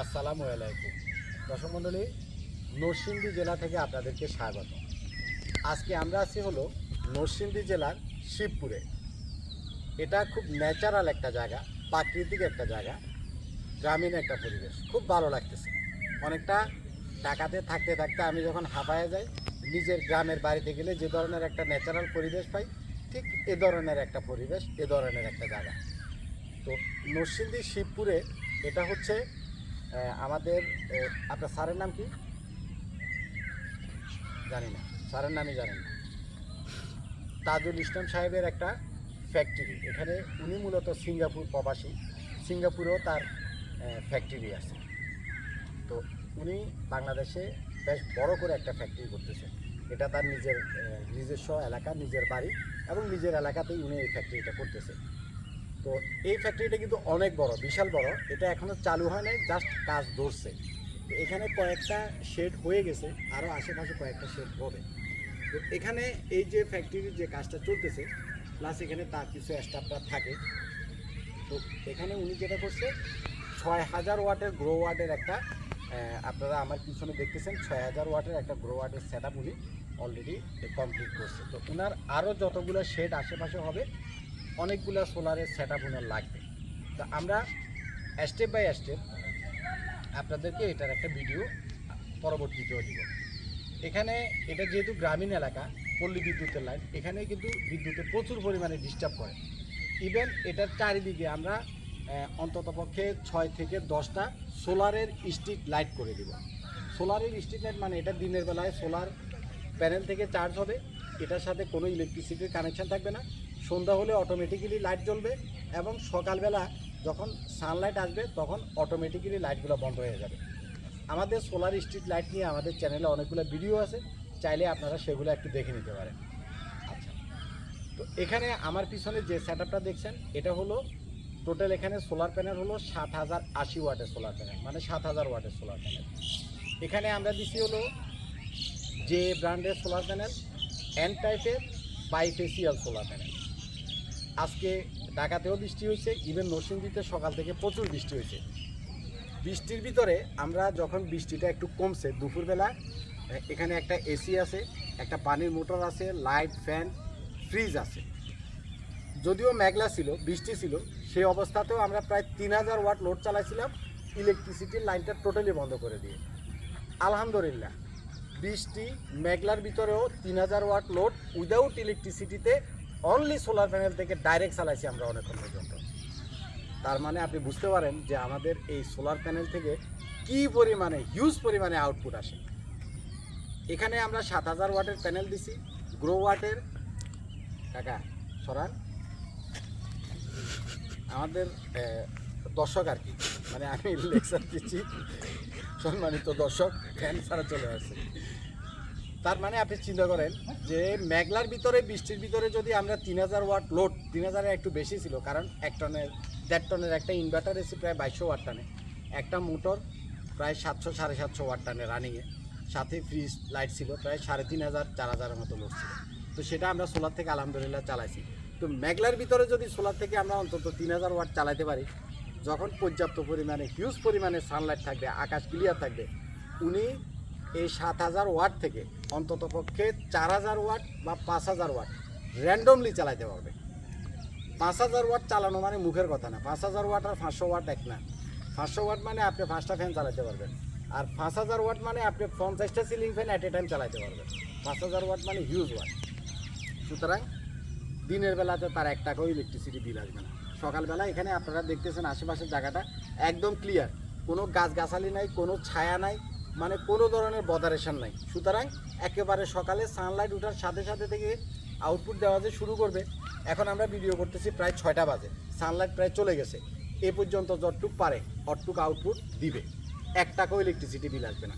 আসসালামু আলাইকুম। দর্শক মণ্ডলী, নরসিংদী জেলা থেকে আপনাদেরকে স্বাগত। আজকে আমরা আছি হলো নরসিংদী জেলার শিবপুরে। এটা খুব ন্যাচারাল একটা জায়গা, প্রাকৃতিক একটা জায়গা, গ্রামীণ একটা পরিবেশ। খুব ভালো লাগতেছে। অনেকটা ঢাকাতে থাকতে থাকতে আমি যখন হাঁপায়ে যাই, নিজের গ্রামের বাড়িতে গেলে যে ধরনের একটা ন্যাচারাল পরিবেশ পাই, ঠিক এ ধরনের একটা পরিবেশ, এ ধরনের একটা জায়গা। তো নরসিংদী শিবপুরে এটা হচ্ছে আমাদের আপনার স্যারের নাম কি? জানি না। স্যারের নামই জানেন না। তাজুল ইসলাম সাহেবের একটা ফ্যাক্টরি এখানে উনি মূলত সিঙ্গাপুর প্রবাসী। সিঙ্গাপুরেও তার ফ্যাক্টরি আছে। তো উনি বাংলাদেশে বেশ বড় করে একটা ফ্যাক্টরি করতেছে। এটা তার নিজের নিজস্ব এলাকা, নিজের বাড়ি এবং নিজের এলাকাতেই উনি এই ফ্যাক্টরিটা করতেছে। তো এই ফ্যাক্টরিটা কিন্তু অনেক বড়, বিশাল বড়। এটা এখনও চালু হয় নাই জাস্ট কাজ ধরছে। তো এখানে কয়েকটা শেড হয়ে গেছে আরও আশেপাশে কয়েকটা শেড হবে। তো এখানে এই যে ফ্যাক্টরির যে কাজটা চলতেছে প্লাস এখানে তার কিছু স্টাফরা থাকে। তো এখানে উনি যেটা করছে, ছয় হাজার ওয়াটের গ্রো ওয়াটের একটা আপনারা আমার পিছনে দেখতেছেন, ছয় হাজার ওয়াটের একটা গ্রো ওয়াটের সেট আপ উনি অলরেডি কমপ্লিট করছে। তো ওনার আরও যতগুলো শেড আশেপাশে হবে অনেকগুলো সোলারের সেট আপ লাগবে। তো আমরা স্টেপ বাই স্টেপ আপনাদেরকে এটার একটা ভিডিও পরবর্তীতেও দিব। এখানে এটা যেহেতু গ্রামীণ এলাকা, পল্লী বিদ্যুতের লাইন এখানে কিন্তু বিদ্যুতের প্রচুর পরিমাণে ডিস্টার্ব করে। ইভেন এটার চারিদিকে আমরা অন্ততপক্ষে ছয় থেকে দশটা সোলারের স্ট্রিট লাইট করে দিব। সোলারের স্ট্রিট লাইট মানে এটা দিনের বেলায় সোলার প্যানেল থেকে চার্জ হবে, এটার সাথে কোনো ইলেকট্রিসিটির কানেকশান থাকবে না। সন্ধ্যা হলে অটোমেটিক্যালি লাইট জ্বলবে এবং সকালবেলা যখন সানলাইট আসবে তখন অটোমেটিক্যালি লাইটগুলো বন্ধ হয়ে যাবে। আমাদের সোলার স্ট্রিট লাইট নিয়ে আমাদের চ্যানেলে অনেকগুলো ভিডিও আছে, চাইলে আপনারা সেগুলো একটু দেখে নিতে পারেন। আচ্ছা তো এখানে আমার পিছনে যে সেট দেখছেন, এটা হলো টোটাল এখানে সোলার প্যানেল হলো সাত হাজার আশি ওয়াটের সোলার প্যানেল মানে সাত হাজার ওয়াটের সোলার প্যানেল এখানে আমরা দিছি হলো যে ব্র্যান্ডের সোলার প্যানেল এন টাইপের বাইফেসিয়াল সোলার প্যানেল আজকে ঢাকাতেও বৃষ্টি হয়েছে ইভেন নরসিংদীতে সকাল থেকে প্রচুর বৃষ্টি হয়েছে। বৃষ্টির ভিতরে আমরা যখন বৃষ্টিটা একটু কমছে, দুপুরবেলা, এখানে একটা এসি আছে, একটা পানির মোটর আছে লাইট ফ্যান ফ্রিজ আছে। যদিও মেঘলা ছিল, বৃষ্টি ছিল, সেই অবস্থাতেও আমরা প্রায় তিন হাজার ওয়াট লোড চালাইছিলাম ইলেকট্রিসিটির লাইনটা টোটালি বন্ধ করে দিয়ে। আলহামদুলিল্লাহ, বৃষ্টি মেঘলার ভিতরেও তিন হাজার ওয়াট লোড উইদাউট ইলেকট্রিসিটিতে অনলি সোলার প্যানেল থেকে ডাইরেক্ট চালাইছি আমরা অনেকক্ষণ পর্যন্ত। তার মানে আপনি বুঝতে পারেন যে আমাদের এই সোলার প্যানেল থেকে কি পরিমাণে হিউজ পরিমাণে আউটপুট আসে। এখানে আমরা সাত হাজার ওয়াটের প্যানেল দিছি গ্রো ওয়াটের কাকা, সরান। আমাদের দর্শক আর কি মানে আমি লেকচার দিচ্ছি, সম্মানিত দর্শক ফ্যান ছাড়া চলে আসছে। তার মানে আপনি চিন্তা করেন যে মেঘলার ভিতরে, বৃষ্টির ভিতরে যদি আমরা তিন হাজার ওয়াট লোড তিন হাজারের একটু বেশি ছিল, কারণ এক টনের, দেড় টনের একটা ইনভার্টার এসে প্রায় বাইশশো ওয়াট টানে। একটা মোটর প্রায় সাতশো, সাড়ে সাতশো ওয়াট টানে রানিংয়ে সাথে ফ্রিজ লাইট ছিল, প্রায় সাড়ে তিন হাজার, চার হাজারের মতো লোড ছিল। তো সেটা আমরা সোলার থেকে আলহামদুলিল্লাহ চালাইছি। তো মেঘলার ভিতরে যদি সোলার থেকে আমরা অন্তত তিন হাজার ওয়াট চালাতে পারি, যখন পর্যাপ্ত পরিমাণে হিউজ পরিমাণে সানলাইট থাকবে, আকাশ ক্লিয়ার থাকবে, উনি এই সাত হাজার ওয়াট থেকে অন্তত পক্ষে চার হাজার ওয়াট বা পাঁচ হাজার ওয়াট র্যান্ডমলি চালাতে পারবে। পাঁচ হাজার ওয়াট চালানো মানে মুখের কথা না, পাঁচ হাজার ওয়াট আর পাঁচশো ওয়াট এক না। পাঁচশো ওয়াট মানে আপনি পাঁচটা ফ্যান চালাতে পারবেন। আর পাঁচ হাজার ওয়াট মানে আপনি পঞ্চাশটা ceiling fan at a time চালাতে পারবেন। পাঁচ হাজার ওয়াট মানে হিউজ ওয়াট। সুতরাং দিনের বেলাতে তার এক টাকাও ইলেকট্রিসিটি বিল আসবে না। সকালবেলা এখানে আপনারা দেখতেছেন আশেপাশের জায়গাটা একদম ক্লিয়ার কোনো গাছগাছালি নাই, কোনো ছায়া নাই মানে কোনো ধরনের বদারেশন নাই। সুতরাং একেবারে সকালে সানলাইট ওঠার সাথে সাথে থেকে আউটপুট দেওয়া যে শুরু করবে, এখন আমরা ভিডিও করতেছি প্রায় ছয়টা বাজে। সানলাইট প্রায় চলে গেছে। এ পর্যন্ত যতটুক পারে অতটুক আউটপুট দিবে। এক টাকাও ইলেকট্রিসিটি বিল আসবে না।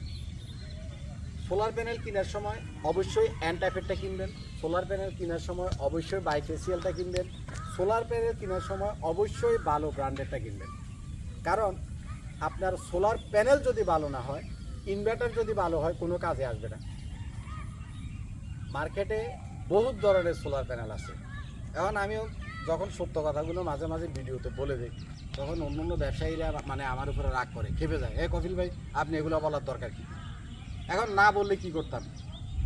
সোলার প্যানেল কেনার সময় অবশ্যই অ্যান্টাইফেটটা কিনবেন। সোলার প্যানেল কেনার সময় অবশ্যই বাইফেসিয়ালটা কিনবেন। সোলার প্যানেল কেনার সময় অবশ্যই ভালো ব্র্যান্ডেরটা কিনবেন। কারণ আপনার সোলার প্যানেল যদি ভালো না হয় ইনভার্টার যদি ভালো হয়, কোনো কাজে আসবে না। মার্কেটে বহুত ধরনের সোলার প্যানেল আছে। এখন আমিও যখন সত্য কথাগুলো মাঝে মাঝে ভিডিওতে বলে দিই, তখন অন্য অন্য ব্যবসায়ীরা মানে আমার উপরে রাগ করে, খেপে যায়। এ কফিল ভাই, আপনি এগুলো বলার দরকার কি? এখন না বললে কি করতাম?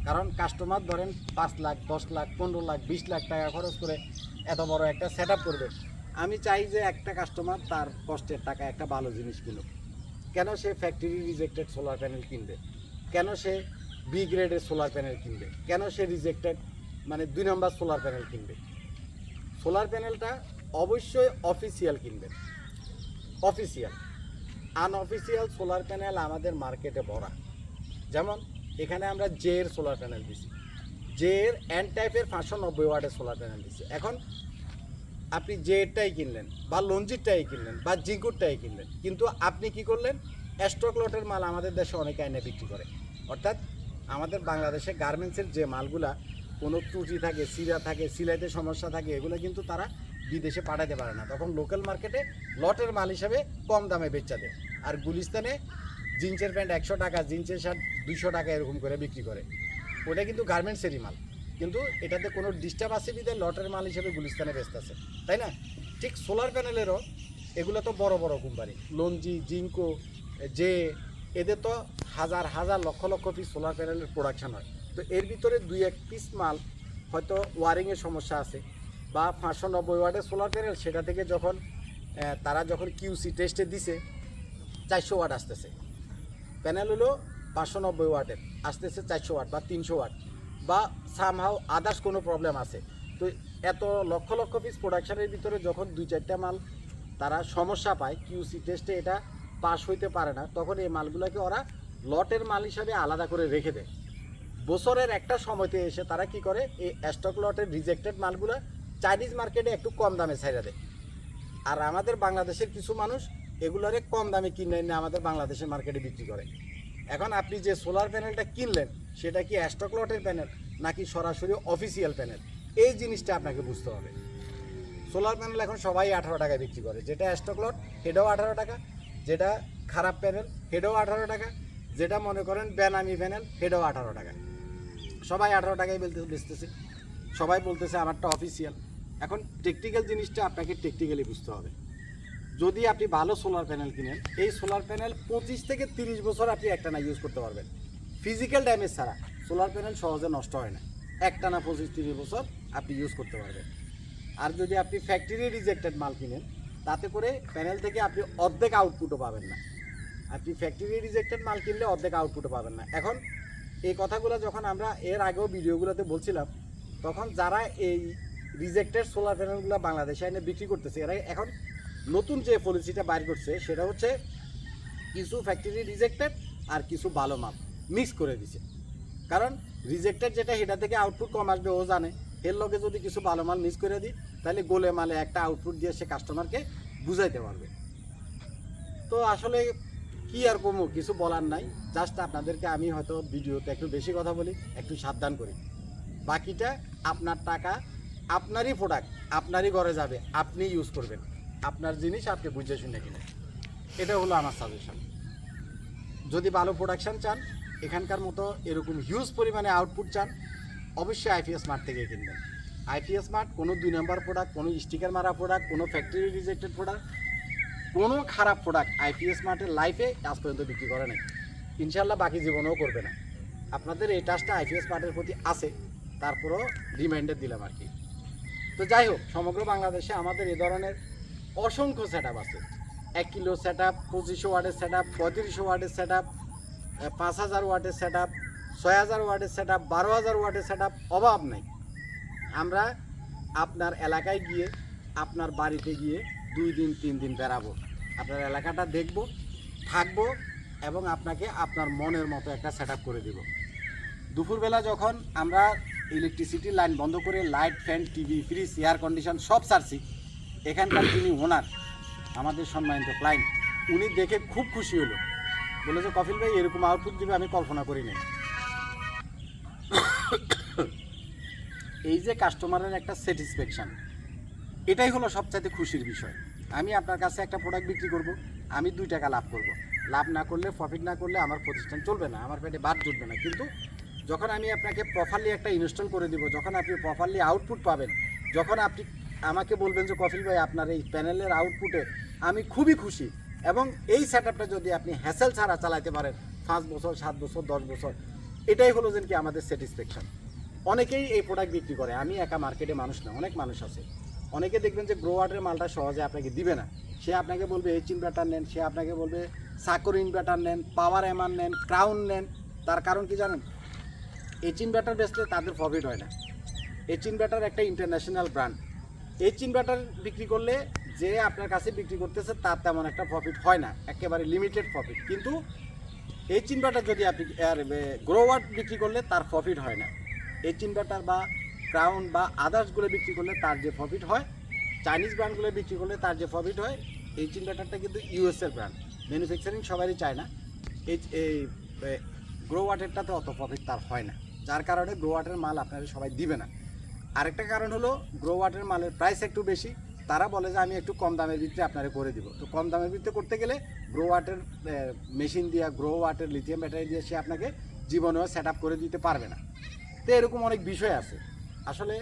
কারণ কাস্টমার ধরেন পাঁচ লাখ, দশ লাখ, পনেরো লাখ, বিশ লাখ টাকা খরচ করে এত বড় একটা সেট করবে। আমি চাই যে একটা কাস্টমার তার কষ্টের টাকা একটা ভালো জিনিস কিনুক। কেন সে ফ্যাক্টরি রিজেক্টেড সোলার প্যানেল কিনবে? কেন সে বি গ্রেডের সোলার প্যানেল কিনবে? কেন সে রিজেক্টেড মানে দুই নম্বর সোলার প্যানেল কিনবে? সোলার প্যানেলটা অবশ্যই অফিসিয়াল কিনবেন অফিসিয়াল আনঅফিসিয়াল সোলার প্যানেল আমাদের মার্কেটে ভরা। যেমন, এখানে আমরা জে এর সোলার প্যানেল দিছি। জে এর এন টাইপের পাঁচশো নব্বই ওয়াটের সোলার প্যানেল দিছি। এখন আপনি জে এরটাই কিনলেন, বা লঞ্জিরটাই কিনলেন, বা জিঙ্কুরটাই কিনলেন, কিন্তু আপনি কি করলেন? স্টক লটের মাল আমাদের দেশে অনেকে আইনে বিক্রি করে। অর্থাৎ আমাদের বাংলাদেশে গার্মেন্টসের যে মালগুলা, কোনো ত্রুটি থাকে, সিরা থাকে, সিলাইতে সমস্যা থাকে, এগুলো কিন্তু তারা বিদেশে পাঠাতে পারে না। তখন লোকাল মার্কেটে লটের মাল হিসাবে কম দামে বেচা দেয় আর গুলিস্তানে জিন্সের প্যান্ট একশো টাকা, জিন্সের শার্ট দুশো টাকা এরকম করে বিক্রি করে। ওটা কিন্তু গার্মেন্টসেরই মাল। কিন্তু এটাতে কোনো ডিস্টার্ব আছে বিধায় লটের মাল হিসেবে গুলিস্তানে ব্যস্ত আছে, তাই না? ঠিক সোলার প্যানেলেরও এগুলো তো বড় বড় কোম্পানি লঞ্জি জিঙ্কো যে এদের তো হাজার হাজার, লক্ষ লক্ষ পিস সোলার প্যানেলের প্রোডাকশান হয়। তো এর ভিতরে দুই, এক পিস মাল হয়তো ওয়ারিংয়ের সমস্যা আছে বা পাঁচশো নব্বই ওয়াটের সোলার প্যানেল সেটা থেকে যখন তারা যখন কিউসি টেস্টে দিছে, চারশো ওয়াট আসতেছে। প্যানেল হলো পাঁচশো নব্বই ওয়াটের, আসতেছে চারশো ওয়াট বা তিনশো ওয়াট। বা সামহাও আদার্স কোনো প্রবলেম আছে। তো এত লক্ষ লক্ষ পিস প্রোডাকশনের ভিতরে যখন দুই চারটা মাল তারা সমস্যা পায় কিউসি টেস্টে এটা পাস হইতে পারে না, তখন এই মালগুলোকে ওরা লটের মাল হিসাবে আলাদা করে রেখে দেয়। বছরের একটা সময়তে এসে তারা কি করে, এই স্টক লটের রিজেক্টেড মালগুলো চাইনিজ মার্কেটে একটু কম দামে ছাইড়া দেয়। আর আমাদের বাংলাদেশের কিছু মানুষ এগুলোরে কম দামে কিনে এনে আমাদের বাংলাদেশের মার্কেটে বিক্রি করে। এখন আপনি যে সোলার প্যানেলটা কিনলেন সেটা কি স্টক লটের প্যানেল নাকি সরাসরি অফিসিয়াল প্যানেল? এই জিনিসটা আপনাকে বুঝতে হবে। সোলার প্যানেল এখন সবাই আঠারো টাকায় বিক্রি করে। যেটা স্টক লট সেটাও আঠারো টাকা। যেটা খারাপ প্যানেল, সেটাও আঠারো টাকা। যেটা মনে করেন বেনামি প্যানেল, সেটাও আঠারো টাকা। সবাই আঠারো টাকায় বলতে, বেচতেছে। সবাই বলতেছে আমারটা অফিসিয়াল। এখন টেকনিক্যাল জিনিসটা আপনাকে টেকনিক্যালি বুঝতে হবে। যদি আপনি ভালো সোলার প্যানেল কিনেন, এই সোলার প্যানেল পঁচিশ থেকে তিরিশ বছর আপনি একটা না ইউজ করতে পারবেন। ফিজিক্যাল ড্যামেজ ছাড়া সোলার প্যানেল সহজে নষ্ট হয় না। একটা না পঁচিশ তিরিশ বছর আপনি ইউজ করতে পারবেন। আর যদি আপনি ফ্যাক্টরি রিজেক্টেড মাল কিনেন, তাতে করে প্যানেল থেকে আপনি অর্ধেক আউটপুটও পাবেন না। আপনি ফ্যাক্টরি রিজেক্টেড মাল কিনলে অর্ধেক আউটপুটও পাবেন না। এখন এই কথাগুলো যখন আমরা এর আগেও ভিডিওগুলোতে বলছিলাম, তখন যারা এই রিজেক্টেড সোলার প্যানেলগুলো বাংলাদেশে এনে বিক্রি করতেছে এরা এখন নতুন যে পলিসিটা বাইর করছে, সেটা হচ্ছে কিছু ফ্যাক্টরি রিজেক্টেড আর কিছু ভালো মাল। মিক্স করে দিছে। কারণ রিজেক্টেড যেটা, সেটা থেকে আউটপুট কম আসবে, ও জানে। এর লগে যদি কিছু ভালো মাল মিস করে দিই, তাহলে গোলে মালে একটা আউটপুট দিয়ে সে কাস্টমারকে বুঝাইতে পারবে। তো আসলে কি আর কমো কিছু বলার নাই। জাস্ট আপনাদেরকে আমি হয়তো ভিডিওতে একটু বেশি কথা বলি, একটু সাবধান করি। বাকিটা আপনার টাকা, আপনারই প্রোডাক্ট আপনারই ঘরে যাবে, আপনি ইউজ করবেন। আপনার জিনিস আপনি বুঝে শুনে কিনে এটা হলো আমার সাজেশন যদি ভালো প্রোডাকশান চান এখানকার মতো এরকম হিউজ পরিমাণে আউটপুট চান, অবশ্যই আইপিএস মার্ট থেকে কিনবেন। আইপিএস মার্ট কোনো দুই নম্বর প্রোডাক্ট কোনো স্টিকার মারা প্রোডাক্ট কোনো ফ্যাক্টরি রিজেক্টেড প্রোডাক্ট কোনো খারাপ প্রোডাক্ট আইপিএস মার্টের লাইফে আজ পর্যন্ত বিক্রি করে নাই। ইনশাল্লাহ বাকি জীবনেও করবে না। আপনাদের এই টাচটা আইপিএস মার্টের প্রতি আছে, তারপরেও রিমাইন্ডার দিলাম আর কি। তো যাই হোক, সমগ্র বাংলাদেশে আমাদের এ ধরনের অসংখ্য সেট আছে। এক কিলো সেট আপ পঁচিশশো ওয়ার্ডের সেট আপ পঁয়ত্রিশশো ওয়ার্ডের সেট আপ পাঁচ হাজার ওয়ার্ডের সেট আপ ছয় হাজার ওয়ার্ডের সেট আপ বারো হাজার ওয়ার্ডের সেট আপ অভাব নাই। আমরা আপনার এলাকায় গিয়ে, আপনার বাড়িতে গিয়ে দুই দিন, তিন দিন বেড়াবো। আপনার এলাকাটা দেখব, থাকব এবং আপনাকে আপনার মনের মতো একটা সেট করে দিব। দুপুরবেলা যখন আমরা ইলেকট্রিসিটি লাইন বন্ধ করে light fan TV fridge air condition সব সারছি, এখানকার যিনি ওনার আমাদের সম্মানিত ক্লায়েন্ট উনি দেখে খুব খুশি হলো। বলে যে, কপিল ভাই, এরকম আউটপুট দিবে আমি কল্পনা করি নাই এই যে কাস্টমারের একটা স্যাটিসফ্যাকশন এটাই হলো সবচাইতে খুশির বিষয়। আমি আপনার কাছে একটা প্রোডাক্ট বিক্রি করব, আমি দুই টাকা লাভ করব। লাভ না করলে প্রফিট না করলে আমার প্রতিষ্ঠান চলবে না, আমার পেটে বাদ জুটবে না। কিন্তু যখন আমি আপনাকে প্রপারলি একটা ইনস্টল করে দিব, যখন আপনি প্রপারলি আউটপুট পাবেন, যখন আপনি আমাকে বলবেন যে কফিল ভাই, আপনার এই প্যানেলের আউটপুটে আমি খুবই খুশি। এবং এই সেট যদি আপনি হ্যাসেল ছাড়া চালাইতে পারেন, পাঁচ বছর, সাত বছর, দশ বছর, এটাই হলো যেন কি আমাদের স্যাটিসফ্যাকশন অনেকেই এই প্রোডাক্ট বিক্রি করে, আমি একা মার্কেটে মানুষ না, অনেক মানুষ আছে। অনেকে দেখবেন যে গ্রোয়ার্ডের মালটা সহজে আপনাকে দিবে না। সে আপনাকে বলবে এইচ ইনভার্টার নেন, সে আপনাকে বলবে সাকর ইনভার্টার নেন পাওয়ার এমআর নেন ক্রাউন নেন। তার কারণ কি জানেন? এইচ ইনভার্টার বেচলে তাদের প্রফিট হয় না। এইচ ইনভার্টার একটা ইন্টারন্যাশনাল ব্র্যান্ড এইচ ইনভার্টার বিক্রি করলে যে আপনার কাছে বিক্রি করতেছে, তার তেমন একটা প্রফিট হয় না। একেবারে লিমিটেড প্রফিট কিন্তু এই ইনভার্টার যদি আপনি, আর গ্রোওয়ার্ড বিক্রি করলে তার প্রফিট হয় না। এই ইনভার্টার বা ক্রাউন বা আদার্সগুলো বিক্রি করলে তার যে প্রফিট হয় চাইনিজ ব্র্যান্ডগুলো বিক্রি করলে তার যে প্রফিট হয়, এই ইনভার্টারটা কিন্তু ইউএসএর ব্র্যান্ড ম্যানুফ্যাকচারিং সবারই চায় না। এই এই গ্রো ওয়াটারটাতে অত প্রফিট তার হয় না। যার কারণে গ্রো ওয়াটার মাল আপনারা সবাই দিবে না। আরেকটা কারণ হলো গ্রো ওয়াটার মালের প্রাইস একটু বেশি। তারা বলে যে আমি একটু কম দামের ভিতরে আপনারা করে দিব। তো কম দামের ভিতরে করতে গেলে গ্রো ওয়াটার মেশিন দিয়ে গ্রো ওয়াটার লিথিয়াম ব্যাটারি দিয়ে সে আপনাকে জীবনেও সেট করে দিতে পারবে না। তো এরকম অনেক বিষয় আছে। আসলে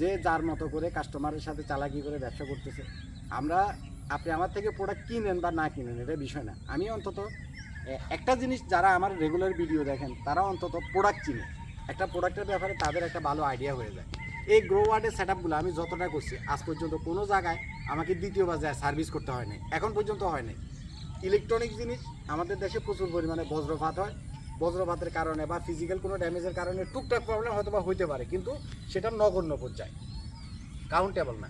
যে যার মতো করে কাস্টমারের সাথে চালাকি করে ব্যবসা করতেছে, আমরা, আপনি আমার থেকে প্রোডাক্ট কিনেন বা না কিনেন, এটা বিষয় না। আমি অন্তত একটা জিনিস যারা আমার রেগুলার ভিডিও দেখেন, তারা অন্তত প্রোডাক্ট চিনে। একটা প্রোডাক্টের ব্যাপারে তাদের একটা ভালো আইডিয়া হয়ে যায়। এই গ্রো ওয়ার্ডের সেট আপগুলো আমি যতটা করছি, আজ পর্যন্ত কোনো জায়গায় আমাকে দ্বিতীয়বার যায় সার্ভিস করতে হয় নাই। এখন পর্যন্ত হয় নাই। ইলেকট্রনিক জিনিস, আমাদের দেশে প্রচুর পরিমাণে বজ্রপাত হয়। বজ্রপাতের কারণে বা ফিজিক্যাল কোনো ড্যামেজের কারণে টুকটাক প্রবলেম হয়তো বা হইতে পারে, কিন্তু সেটা নগণ্য পর্যায়ে। কাউন্টেবল না।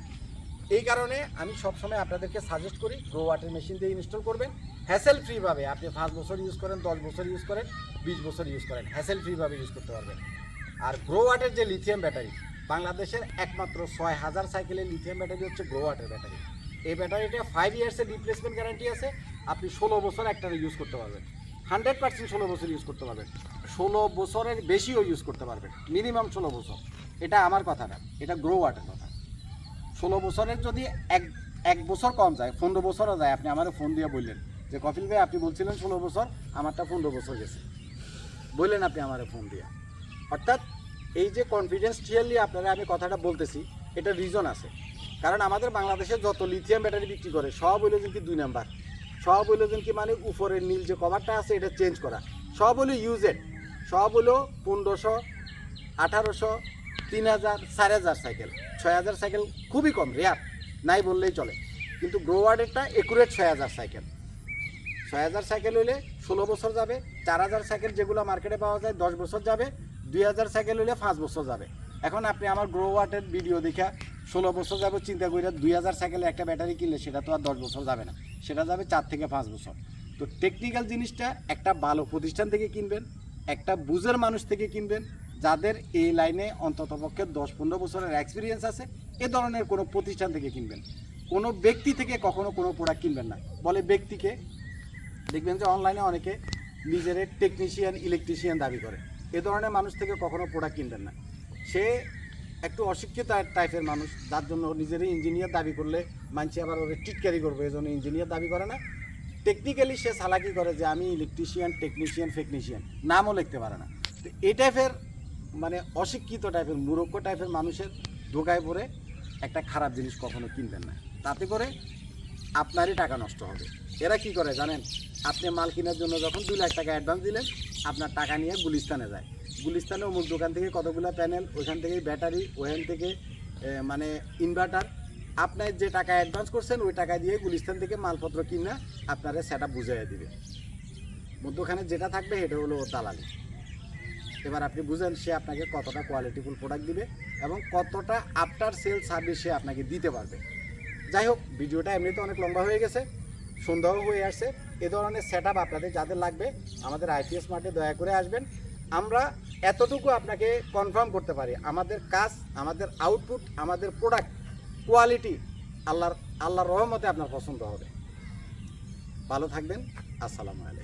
এই কারণে আমি সবসময় আপনাদেরকে সাজেস্ট করি গ্রো ওয়াটার মেশিন দিয়ে ইনস্টল করবেন। হ্যাসেল ফ্রিভাবে আপনি পাঁচ বছর ইউজ করেন, দশ বছর ইউজ করেন, বিশ বছর ইউজ করেন হ্যাসেল ফ্রিভাবে ইউজ করতে পারবেন। আর গ্রো ওয়াটের যে লিথিয়াম ব্যাটারি বাংলাদেশের একমাত্র ছয় হাজার সাইকেলের লিথিয়াম ব্যাটারি হচ্ছে গ্রো ওয়াটের ব্যাটারি এই ব্যাটারিটা ফাইভ ইয়ার্সের রিপ্লেসমেন্ট গ্যারান্টি আছে। আপনি ষোলো বছর একটা ইউজ করতে পারবেন। হান্ড্রেড পার্সেন্ট ষোলো বছর ইউজ করতে পারবেন। ষোলো বছরের বেশিও ইউজ করতে পারবেন। মিনিমাম ষোলো বছর। এটা আমার কথা না। এটা গ্রো ওয়াটের কথা। ষোলো বছরের যদি এক এক বছর কম যায়, পনেরো বছরও যায়, আপনি আমার ফোন দিয়ে বললেন যে, কপিল ভাই, আপনি বলছিলেন ষোলো বছর, আমারটা পনেরো বছর গেছে। বললেন আপনি আমার ফোন দিয়ে। অর্থাৎ এই যে কনফিডেন্স ক্লিয়ারলি আপনারা আমি কথাটা বলতেছি, এটা রিজন আছে। কারণ আমাদের বাংলাদেশে যত লিথিয়াম ব্যাটারি বিক্রি করে, সব হইল যেন কি দুই নাম্বার। সব হইল যেন কি মানে উপরের নীল যে কভারটা আছে, এটা চেঞ্জ করা। সব হলো ইউজেড সব হলো পনেরোশো, আঠারোশো, তিন হাজার, চার হাজার সাইকেল ছয় হাজার সাইকেল খুবই কম রেয়ার নাই বললেই চলে। কিন্তু গ্রোওয়ার্ডেরটা একুরেট ছয় হাজার সাইকেল ছয় হাজার সাইকেল হইলে ষোলো বছর যাবে, চার হাজার সাইকেল যেগুলো মার্কেটে পাওয়া যায়, দশ বছর যাবে। দুই হাজার সাইকেল হইলে পাঁচ বছর যাবে। এখন আপনি আমার গ্রো ওয়াটের ভিডিও দেখা ষোলো বছর যাবে চিন্তা করে দুই হাজার সাইকেলে একটা ব্যাটারি কিনলে সেটা তো আর দশ বছর যাবে না। সেটা যাবে চার থেকে পাঁচ বছর। তো টেকনিক্যাল জিনিসটা একটা ভালো প্রতিষ্ঠান থেকে কিনবেন, একটা বুঝের মানুষ থেকে কিনবেন, যাদের এই লাইনে অন্ততপক্ষে দশ পনেরো বছরের এক্সপিরিয়েন্স আছে, এ ধরনের কোনো প্রতিষ্ঠান থেকে কিনবেন। কোনো ব্যক্তি থেকে কখনো কোনো প্রোডাক্ট কিনবেন না। বলে ব্যক্তিকে, দেখবেন যে অনলাইনে অনেকে নিজের টেকনিশিয়ান ইলেকট্রিশিয়ান দাবি করে। এ ধরনের মানুষ থেকে কখনো প্রোডাক্ট কিনবেন না। সে একটু অশিক্ষিত টাইপের মানুষ, যার জন্য নিজেরই ইঞ্জিনিয়ার দাবি করলে মানছি আবার ওরে টিটকারি করবে এই জন্য ইঞ্জিনিয়ার দাবি করে না। টেকনিক্যালি সে সালাকি করে যে আমি ইলেকট্রিশিয়ান টেকনিশিয়ান ফেকনিশিয়ান নামও লিখতে পারে না। তো এই টাইপের মানে অশিক্ষিত টাইপের মূর্খ টাইপের মানুষের ধোকায় পড়ে একটা খারাপ জিনিস কখনো কিনবেন না। তাতে করে আপনারই টাকা নষ্ট হবে। এরা কি করে জানেন? আপনি মাল কেনার জন্য যখন দুই লাখ টাকা অ্যাডভান্স দিলেন, আপনার টাকা নিয়ে গুলিস্তানে যায়। গুলিস্তানে অমুক দোকান থেকে কতগুলো প্যানেল ওইখান থেকে ব্যাটারি ওখান থেকে মানে ইনভার্টার আপনার যে টাকা অ্যাডভান্স করছেন, ওই টাকা দিয়ে গুলিস্তান থেকে মালপত্র কিনা আপনারা সেটা বুঝাইয়া দিবে মধ্যখানে যেটা থাকবে, সেটা হলো দালালি। এবার আপনি বুঝেন সে আপনাকে কতটা কোয়ালিটিফুল প্রোডাক্ট দিবে এবং কতটা আফটার সেল সার্ভিস সে আপনাকে দিতে পারবে। যাই হোক, ভিডিওটা এমনিতে অনেক লম্বা হয়ে গেছে। সন্ধ্যাও হয়ে আসছে। এ ধরনের সেট আপনাদের যাদের লাগবে, আমাদের আইপিএস মার্টে দয়া করে আসবেন। আমরা এতটুকু আপনাকে কনফার্ম করতে পারি, আমাদের কাজ, আমাদের আউটপুট আমাদের প্রোডাক্ট কোয়ালিটি আল্লাহর আল্লাহর রহমতে আপনার পছন্দ হবে। ভালো থাকবেন, আসসালামু আলাইকুম।